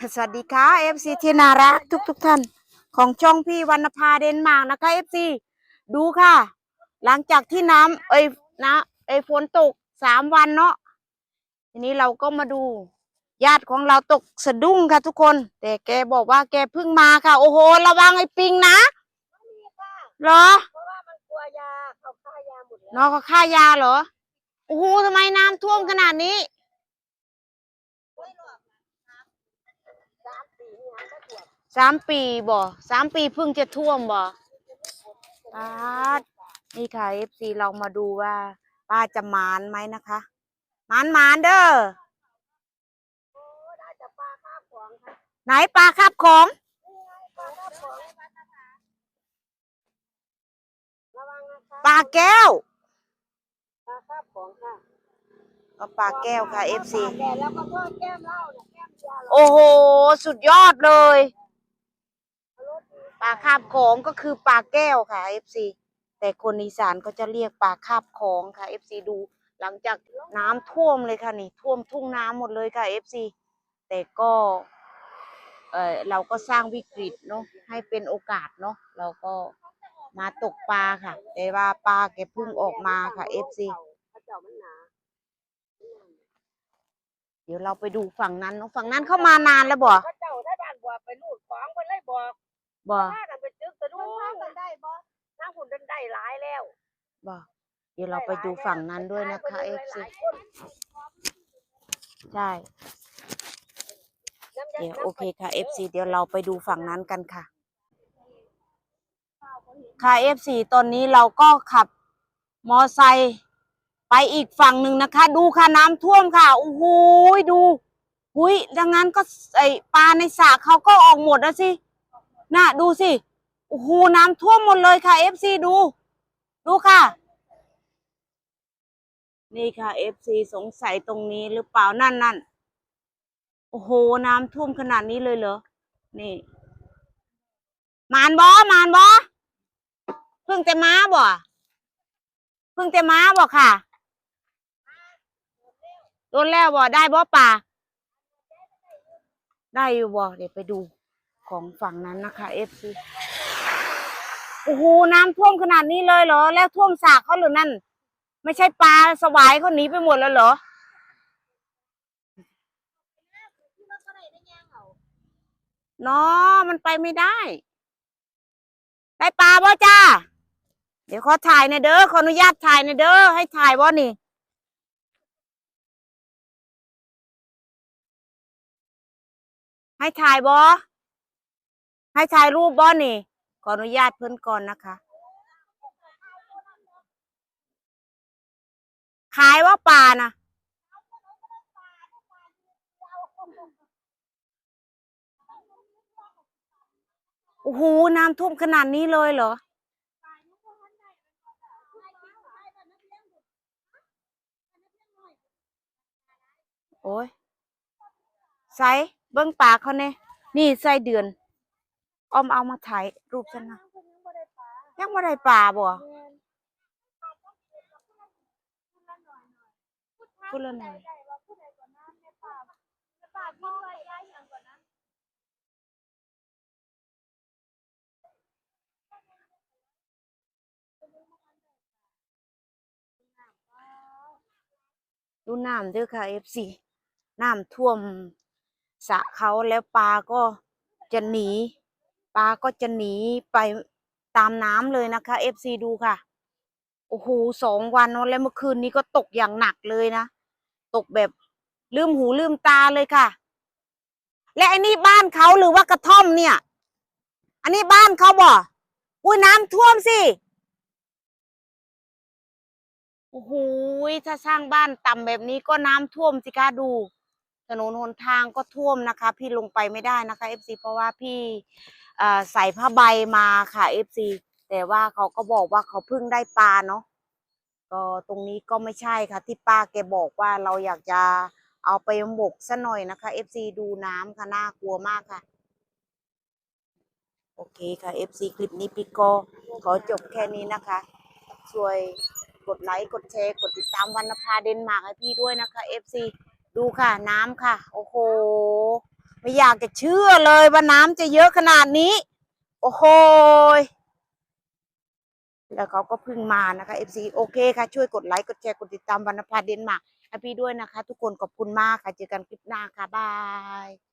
สวัสดีค่ะ FC ที่น่ารักทุกทุกๆท่าน ของช่องพี่วรรณภาเดนมาร์กนะคะ FC ดูค่ะ หลังจากที่น้ำเอ้ยนะเอ้ยฝนตกสามวันเนาะทีนี้เราก็มาดู ญาติของเราตกสะดุ้งค่ะทุกคน แต่แกบอกว่าแกเพิ่งมาค่ะ โอ้โห ระวังไอ้ปิงนะเหรอเพราะว่ามันกลัวยาเขาฆ่ายาหมดแล้วน้องเขาฆ่ายาเหรอ โอ้โหทำไมน้ำท่วมขนาดนี้ สามปีนี่ฮะก็ตรวจสามปีบ่สามปีเพิ่งจะท่วมบ่ปาดนี่ค่ะเอฟซีเรามาดูว่า ป้าจะหมานไหมนะคะหมานหมานเด้อโอ้ได้จะปลาข้าวของค่ะไหนปลาคาบของปลาข้าวของระวังนะคะปลาแก้วปลาข้าวของค่ะก็ปลาแก้วค่ะเอฟซีปลาแดดแล้วก็ทอดแก้มเหล้าเนี่ยแก้มยาหรอโอ้โห สุดยอดเลย ปลาคาบของก็คือปลาแก้วค่ะเอฟซีแต่คนอีสานก็จะเรียกปลาคาบของค่ะเอฟซีดู หลังจากน้ำท่วมเลยค่ะนี่ ท่วมทุ่งน้ำหมดเลยค่ะเอฟซีแต่ก็เออเราก็สร้างวิกฤตเนาะให้เป็นโอกาสเนาะเราก็มาตกปลาค่ะ แต่ว่าปลาแกเพิ่งออกมาค่ะเอฟซีเดี๋ยวเราไปดูฝั่งนั้นเนาะฝั่งนั้นเข้ามานานแล้วบ่พระเจ้าถ้าด่านบัวไปลูดของไปเลยบอก บ่ถ้ากันไปจึกตะดุ้งกันได้บ่น้ำหุ่นดันได้หลายแล้วบ่เดี๋ยวเราไปดูฝั่งนั้นด้วยนะคะเอฟซีใช่เดี๋ยวโอเคค่ะเอฟซีเดี๋ยวเราไปดูฝั่งนั้นกันค่ะ ค่ะเอฟซีตอนนี้เราก็ขับมอไซค์ไปอีกฝั่งหนึ่งนะคะ ดูค่ะน้ำท่วมค่ะโอ้โหดูหุยดังนั้นก็ไอปลาในสระเขาก็ออกหมดแล้วสิ น่ะดูสิโอ้โหน้ำท่วมหมดเลยค่ะเอฟซีดู ดูค่ะ นี่ค่ะเอฟซีสงสัยตรงนี้หรือเปล่านั่นนั่นโอ้โหน้ำท่วมขนาดนี้เลยเหรอ นี่ มานบอมานบอเพิ่งแต่ม้าบ่เพิ่งแต่ม้าบ่ค่ะโดนแล้วบ่ได้บ่ป่าได้อยู่บ่เดี๋ยวไปดู ของฝั่งนั้นนะคะเอฟซีโอ้โหน้ำท่วมขนาดนี้เลยเหรอ แล้วท่วมสากเขาหรือนั่น ไม่ใช่ปลาสวายเขาหนีไปหมดแล้วเหรอเนาะมันไปไม่ได้ ได้ปลาบ่จ้า เดี๋ยวขอถ่ายในอยเด้อขออนุญาตถ่ายในอยเด้อให้ถ่ายบ่นี่ให้ถ่ายบ่ ให้ถ่ายรูปบ่นี่ ขออนุญาตเพิ่อนก่อนนะคะ ขายว่าปลานะโอ้โหน้ำท่วมขนาดนี้เลยเหรอ โอ้ยใส่เบิ้งป่าเขาเนี่ยนี่ใส่เดือน ออมเอามาถ่ายรูปฉันนะยังไม่ได้ปลาบ่พูดละหน่อยดูน้ำด้วยค่ะเอฟซีน้ำท่วมสะเขาแล้วปลาก็จะหนี ปลาก็จะหนีไปตามน้ำเลยนะคะเอฟซีดูค่ะ โอ้โหสองวันเนอะแล้วเมื่อคืนนี้ก็ตกอย่างหนักเลยนะ ตกแบบลืมหูลืมตาเลยค่ะ และไอ้นี่บ้านเขาหรือว่ากระท่อมเนี่ย อันนี้บ้านเขาบ่อุ้ยน้ำท่วมสิ โอ้โหถ้าสร้างบ้านต่ำแบบนี้ก็น้ำท่วมสิคะดูถนนหนทางก็ท่วมนะคะ พี่ลงไปไม่ได้นะคะ FC เพราะว่าพี่ ใส่ผ้าใบมาค่ะ FC แต่ว่าเขาก็บอกว่าเขาเพิ่งได้ปลาเนาะก็ตรงนี้ก็ไม่ใช่ค่ะ ที่ป้าแกบอกว่าเราอยากจะเอาไปหมกซะหน่อยนะคะ FC ดูน้ำค่ะน่ากลัวมากค่ะ โอเคค่ะ FC คลิปนี้พี่ก็ขอจบแค่นี้นะคะ ช่วยกดไลค์ กดแชร์ กดติดตามวันนภาเดนมาร์กให้พี่ด้วยนะคะ FC ดูค่ะน้ำค่ะ โอ้โห ไม่อยากจะเชื่อเลยว่าน้ำจะเยอะขนาดนี้ โอ้โหแล้วเขาก็พึ่งมานะคะ FC โอเคค่ะ ช่วยกดไลค์ กดแชร์ กดติดตามวรรณภาเดนมาร์กพี่ด้วยนะคะ ทุกคนขอบคุณมากค่ะ เจอกันคลิปหน้าค่ะ บาย